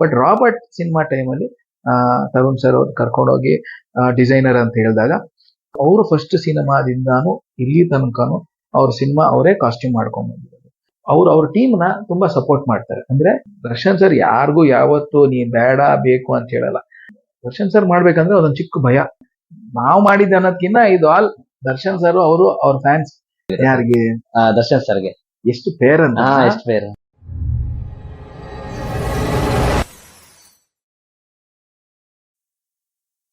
But Robert cinema ಟೈಮಲ್ಲಿ Tarun sir ಅವ್ರು ಕರ್ಕೊಂಡೋಗಿ ಡಿಸೈನರ್ ಅಂತ ಹೇಳಿದಾಗ ಅವರು ಫಸ್ಟ್ ಸಿನಿಮಾದಿಂದಾನು ಇಲ್ಲಿ ತನಕನು ಅವ್ರ ಸಿನಿಮಾ ಅವರೇ ಕಾಸ್ಟ್ಯೂಮ್ ಮಾಡ್ಕೊಂಡ್ ಬಂದಿರೋದು. ಅವ್ರು ಅವ್ರ ಟೀಮ್ನ ತುಂಬಾ ಸಪೋರ್ಟ್ ಮಾಡ್ತಾರೆ. ಅಂದ್ರೆ ದರ್ಶನ್ ಸರ್ ಯಾರಿಗೂ ಯಾವತ್ತು ನೀ ಬೇಡ ಬೇಕು ಅಂತ ಹೇಳಲ್ಲ. ದರ್ಶನ್ ಸರ್ ಮಾಡ್ಬೇಕಂದ್ರೆ ಅದೊಂದು ಚಿಕ್ಕ ಭಯ. ನಾವು ಮಾಡಿದ್ದ ಅನ್ನೋದ್ಕಿಂತ ಇದು ಆಲ್ ದರ್ಶನ್ ಸರ್ ಅವರು ಅವ್ರ ಫ್ಯಾನ್ಸ್ ಯಾರಿಗೆ? ದರ್ಶನ್ ಸರ್ಗೆ ಎಷ್ಟು ಪೇರ್ ಅಂತ. ಎಷ್ಟು ಬೇರೆ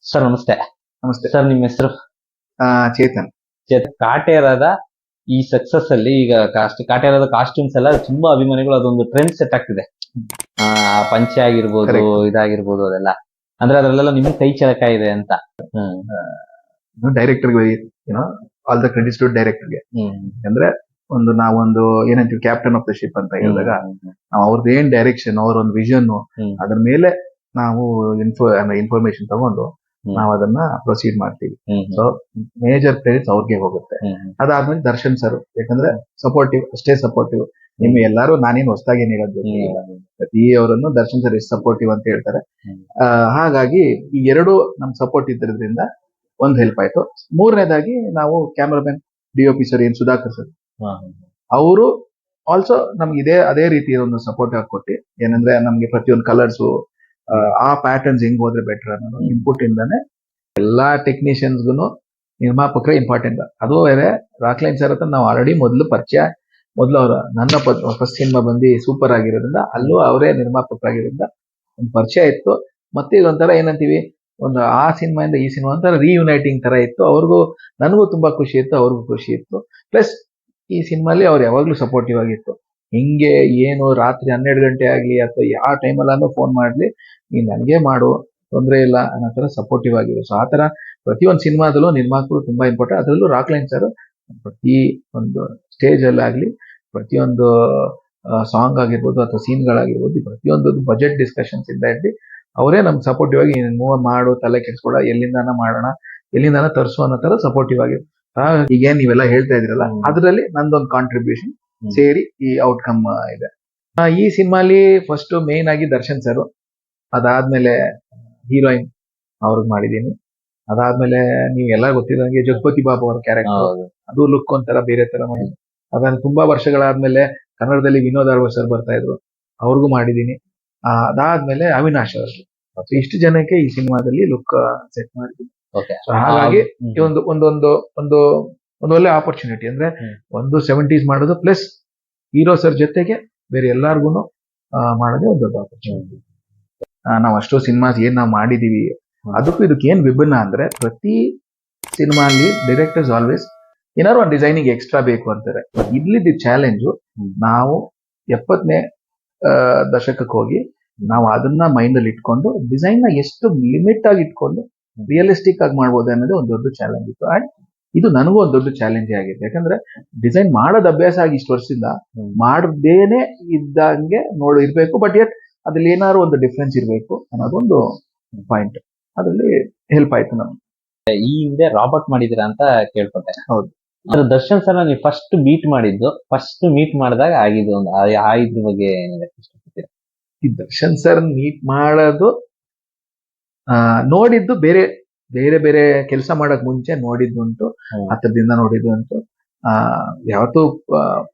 ಸರ್ ನಮಸ್ತೆ. ನಮಸ್ತೆ. ಸರ್ ನಿಮ್ಮ ಹೆಸರು? ಆ, ಚೇತನ್. ಚೇತನ್. ಕಾಟೇರದ ಈ ಸಕ್ಸಸ್ ಅಲ್ಲಿ ಈಗ ಕಾಸ್ಟ್ ಕಾಟೇರದ ಕಾಸ್ಟ್ಯೂಮ್ಸ್ ಎಲ್ಲ ತುಂಬಾ ಅಭಿಮಾನಿಗಳು ಅದೊಂದು ಟ್ರೆಂಡ್ ಸೆಟ್ ಆಗ್ತಿದೆ. ಆ ಪಂಚೆ ಆಗಿರ್ಬೋದು Correct. ಇದಾಗಿರ್ಬೋದು ಅದೆಲ್ಲ. ಅಂದ್ರೆ ಅದ್ರಲ್ಲೆಲ್ಲ ನಿಮ್ಗೆ ಕೈ ಚಳಕ ಇದೆ ಅಂತ. ಡೈರೆಕ್ಟರ್ ಏನೋ ಆಲ್ ದ ಕ್ರೆಡಿಟ್ಸ್ ಟು ಡೈರೆಕ್ಟರ್ಗೆ ಹ್ಮ್. ಅಂದ್ರೆ ಒಂದು ನಾವೊಂದು ಏನಂತೀವಿ ಕ್ಯಾಪ್ಟನ್ ಆಫ್ ದ ಶಿಪ್ ಅಂತ ಹೇಳಿದಾಗ ನಾವು ಅವ್ರದ್ದು ಏನ್ ಡೈರೆಕ್ಷನ್ ಅವ್ರ ಒಂದು ವಿಷನ್ ಹ್ಮ್. ಅದ್ರ ಮೇಲೆ ನಾವು ಇನ್ಫೋ ಇನ್ಫಾರ್ಮೇಶನ್ ತಗೊಂಡು. ನಾವು ಅದನ್ನ ಪ್ರೊಸೀಡ್ ಮಾಡ್ತೀವಿ. ಸೊ ಮೇಜರ್ ಕ್ರೆಡಿಟ್ಸ್ ಅವ್ರಿಗೆ ಹೋಗುತ್ತೆ. ಅದಾದ್ಮೇಲೆ ದರ್ಶನ್ ಸರ್ ಯಾಕಂದ್ರೆ ಸಪೋರ್ಟಿವ್ ಅಷ್ಟೇ ಸಪೋರ್ಟಿವ್ ನಿಮ್ಗೆ ಎಲ್ಲಾರು ನಾನೇನು ಹೊಸದಾಗಿ ಏನಿರೋದು ಪ್ರತಿ ಅವರನ್ನು ದರ್ಶನ್ ಸರ್ ಎಷ್ಟು ಸಪೋರ್ಟಿವ್ ಅಂತ ಹೇಳ್ತಾರೆ. ಹಾಗಾಗಿ ಈ ಎರಡು ನಮ್ ಸಪೋರ್ಟ್ ಇದ್ದಿರೋದ್ರಿಂದ ಒಂದ್ ಹೆಲ್ಪ್ ಆಯ್ತು. ಮೂರನೇದಾಗಿ ನಾವು cameraman D O P sir N Sudhakar sir. ಅವರು ಆಲ್ಸೋ ನಮ್ಗೆ ಇದೇ ಅದೇ ರೀತಿ ಒಂದು ಸಪೋರ್ಟ್ ಕೊಟ್ಟು ಏನಂದ್ರೆ ನಮ್ಗೆ ಪ್ರತಿಯೊಂದು ಕಲರ್ಸು ಆ ಪ್ಯಾಟರ್ನ್ಸ್ ಹೆಂಗ್ ಹೋದ್ರೆ ಬೆಟರ್ ಅನ್ನೋದು. ಇನ್ಪುಟ್ ಇಂದಾನೆ ಎಲ್ಲಾ ಟೆಕ್ನಿಷಿಯನ್ಸ್ಗೂ ನಿರ್ಮಾಪಕರೇ ಇಂಪಾರ್ಟೆಂಟ್ ಅದು ಬೇರೆ ರಾಕ್ಲೈನ್ ಸರ್ ಹತ್ರ ನಾವು ಆಲ್ರೆಡಿ ಮೊದಲು ಪರಿಚಯ, ಮೊದಲು ಅವರ, ನನ್ನ ಫಸ್ಟ್ ಸಿನಿಮಾ ಬಂದು ಸೂಪರ್ ಆಗಿರೋದ್ರಿಂದ ಅಲ್ಲೂ ಅವರೇ ನಿರ್ಮಾಪಕರಾಗಿರೋದ್ರಿಂದ ಒಂದು ಪರಿಚಯ ಇತ್ತು. ಮತ್ತೆ ಇದೊಂಥರ ಏನಂತೀವಿ, ಒಂದು ಆ ಸಿನಿಮಾಯಿಂದ ಈ ಸಿನಿಮಾ ಒಂಥರ ರೀಯುನೈಟಿಂಗ್ ತರ ಇತ್ತು. ಅವ್ರಿಗೂ, ನನಗೂ ತುಂಬಾ ಖುಷಿ ಇತ್ತು, ಅವ್ರಿಗೂ ಖುಷಿ ಇತ್ತು. ಪ್ಲಸ್ ಈ ಸಿನಿಮಾಲಿ ಅವ್ರು ಯಾವಾಗ್ಲೂ ಸಪೋರ್ಟಿವ್ ಆಗಿತ್ತು. ಹಿಂಗೆ ಏನು ರಾತ್ರಿ ಹನ್ನೆರಡು ಗಂಟೆ ಆಗ್ಲಿ ಅಥವಾ ಯಾವ ಟೈಮಲ್ಲಾನು ಫೋನ್ ಮಾಡ್ಲಿ ನೀನ್ ನನಗೆ ಮಾಡು ತೊಂದರೆ ಇಲ್ಲ ಅನ್ನೋ ತರ ಸಪೋರ್ಟಿವ್ ಆಗಿದೆ ಸೊ ಆ ಥರ ಪ್ರತಿಯೊಂದು ಸಿನಿಮಾದಲ್ಲೂ ನಿರ್ಮಾಪಕರು ತುಂಬಾ ಇಂಪಾರ್ಟೆಂಟ್ ಅದರಲ್ಲೂ ರಾಕ್ ಲೈನ್ ಸರ್ ಪ್ರತಿ ಒಂದು ಸ್ಟೇಜ್ ಅಲ್ಲಾಗ್ಲಿ ಪ್ರತಿಯೊಂದು ಸಾಂಗ್ ಆಗಿರ್ಬೋದು ಅಥವಾ ಸೀನ್ಗಳಾಗಿರ್ಬೋದು ಪ್ರತಿಯೊಂದು ಬಜೆಟ್ ಡಿಸ್ಕಷನ್ಸ್ ಇಂದ ಹಿಡ್ದು ಅವರೇ ನಮ್ಗೆ ಸಪೋರ್ಟಿವ್ ಆಗಿ ಮೂವ್ ಮಾಡು ತಲೆ ಕೆಡ್ಸ್ಕೊಡ ಎಲ್ಲಿಂದಾನ ಮಾಡೋಣ ಎಲ್ಲಿಂದಾನ ತರಿಸು ಅನ್ನೋ ತರ ಸಪೋರ್ಟಿವ್ ಆಗಿ ಈಗೇನು ನೀವೆಲ್ಲ ಹೇಳ್ತಾ ಇದ್ರಲ್ಲ ಅದರಲ್ಲಿ ನಂದೊಂದು ಕಾಂಟ್ರಿಬ್ಯೂಷನ್. ಸೇರಿ ಈ ಔಟ್ಕಮ್ ಇದೆ. ಈ ಸಿನಿಮಾಲಿ ಫಸ್ಟ್ ಮೇನ್ ಆಗಿ ದರ್ಶನ್ ಸರ್ ಅದಾದ್ಮೇಲೆ ಹೀರೋಯಿನ್ ಅವ್ರಿಗೆ ಮಾಡಿದೀನಿ. ಅದಾದ್ಮೇಲೆ ನೀವೆಲ್ಲ ಗೊತ್ತಿದಂಗೆ ಜಗಪತಿ ಬಾಬು ಅವ್ರ ಕ್ಯಾರೆಕ್ಟರ್ ಅದು ಲುಕ್ ಒಂಥರ ಬೇರೆ ತರ ಮಾಡಿ ಅದನ್ನ ತುಂಬಾ ವರ್ಷಗಳಾದ್ಮೇಲೆ ಕನ್ನಡದಲ್ಲಿ ವಿನೋದ್ ಆಳ್ವ ಸರ್ ಬರ್ತಾ ಇದ್ರು. ಅವ್ರಿಗೂ ಮಾಡಿದೀನಿ. ಆ, ಅದಾದ್ಮೇಲೆ ಅವಿನಾಶ್ ಅವರು. ಇಷ್ಟು ಜನಕ್ಕೆ ಈ ಸಿನಿಮಾದಲ್ಲಿ ಲುಕ್ ಸೆಟ್ ಮಾಡಿದ್ದೀನಿ ಹಾಗಾಗಿ ಒಂದು ಒಂದೊಂದು ಒಂದು ಒಂದು ಒಳ್ಳೆ ಆಪರ್ಚುನಿಟಿ ಅಂದ್ರೆ. ಒಂದು ಸೆವೆಂಟೀಸ್ ಮಾಡೋದು ಪ್ಲಸ್ ಹೀರೋ ಸರ್ ಜೊತೆಗೆ ಬೇರೆ ಎಲ್ಲಾರ್ಗು ಮಾಡೋದೇ ಒಂದು ದೊಡ್ಡ ಆಪರ್ಚುನಿಟಿ ನಾವು ಅಷ್ಟು ಸಿನಿಮಾಸ್ ಏನ್ ನಾವು ಮಾಡಿದೀವಿ ಅದಕ್ಕೂ ಇದಕ್ಕೆ ಏನ್ ವಿಭಿನ್ನ ಅಂದ್ರೆ ಪ್ರತಿ ಸಿನಿಮಾಲಿ ಡೈರೆಕ್ಟರ್ಸ್ ಆಲ್ವೇಸ್ ಏನಾದ್ರು ಒಂದು ಡಿಸೈನಿಂಗ್ ಎಕ್ಸ್ಟ್ರಾ ಬೇಕು ಅಂತಾರೆ. ಇಲ್ಲಿದ್ದ ಚಾಲೆಂಜು. ನಾವು ಎಪ್ಪತ್ತನೇ ದಶಕಕ್ಕೆ ಹೋಗಿ ನಾವು ಅದನ್ನ ಮೈಂಡ್ ಅಲ್ಲಿ ಇಟ್ಕೊಂಡು ಡಿಸೈನ್ನ ಎಷ್ಟು ಲಿಮಿಟ್ ಆಗಿ ಇಟ್ಕೊಂಡು ರಿಯಲಿಸ್ಟಿಕ್ ಆಗಿ ಮಾಡ್ಬೋದು ಅನ್ನೋದೇ ಒಂದು ದೊಡ್ಡ ಚಾಲೆಂಜ್ ಇತ್ತು. ಅಂಡ್ ಇದು ನನಗೂ ಒಂದು ದೊಡ್ಡ ಚಾಲೆಂಜ್ ಆಗಿದೆ. ಯಾಕಂದ್ರೆ ಡಿಸೈನ್ ಮಾಡೋದ್ ಅಭ್ಯಾಸ ಆಗಿ ಇಷ್ಟು ವರ್ಷದಿಂದ. ಮಾಡದೇನೆ ಇದ್ದಂಗೆ ನೋಡು ಇರ್ಬೇಕು ಬಟ್ ಯಟ್ ಅದ್ರಲ್ಲಿ ಏನಾದ್ರು ಒಂದು ಡಿಫ್ರೆನ್ಸ್ ಇರಬೇಕು ಅನ್ನೋದೊಂದು ಪಾಯಿಂಟ್ ಅದ್ರಲ್ಲಿ ಹೆಲ್ಪ್ ಆಯ್ತು ನಾನು ಈ ಹಿಂದೆ ರಾಬರ್ಟ್ ಮಾಡಿದಿರಾ ಅಂತ ಕೇಳ್ಪಟ್ಟೆ ಹೌದು. ಅದ್ರ ದರ್ಶನ್ ಸರ್ ನೀವು ಫಸ್ಟ್ ಮೀಟ್ ಮಾಡಿದ್ದು ಫಸ್ಟ್ ಮೀಟ್ ಮಾಡಿದಾಗ ಆಗಿದ್ದು ಒಂದು ಆ- ಇದ್ರ ಬಗ್ಗೆ ಈ ದರ್ಶನ್ ಸರ್ ಮೀಟ್ ಮಾಡೋದು ಆ, ನೋಡಿದ್ದು ಬೇರೆ ಬೇರೆ ಬೇರೆ ಕೆಲಸ ಮಾಡಕ್ ಮುಂಚೆ ನೋಡಿದ್ದು ಉಂಟು ಹತ್ತಿರದಿಂದ ಹತ್ರದಿಂದ ನೋಡಿದ್ದು ಉಂಟು. ಆ ಯಾವತ್ತೂ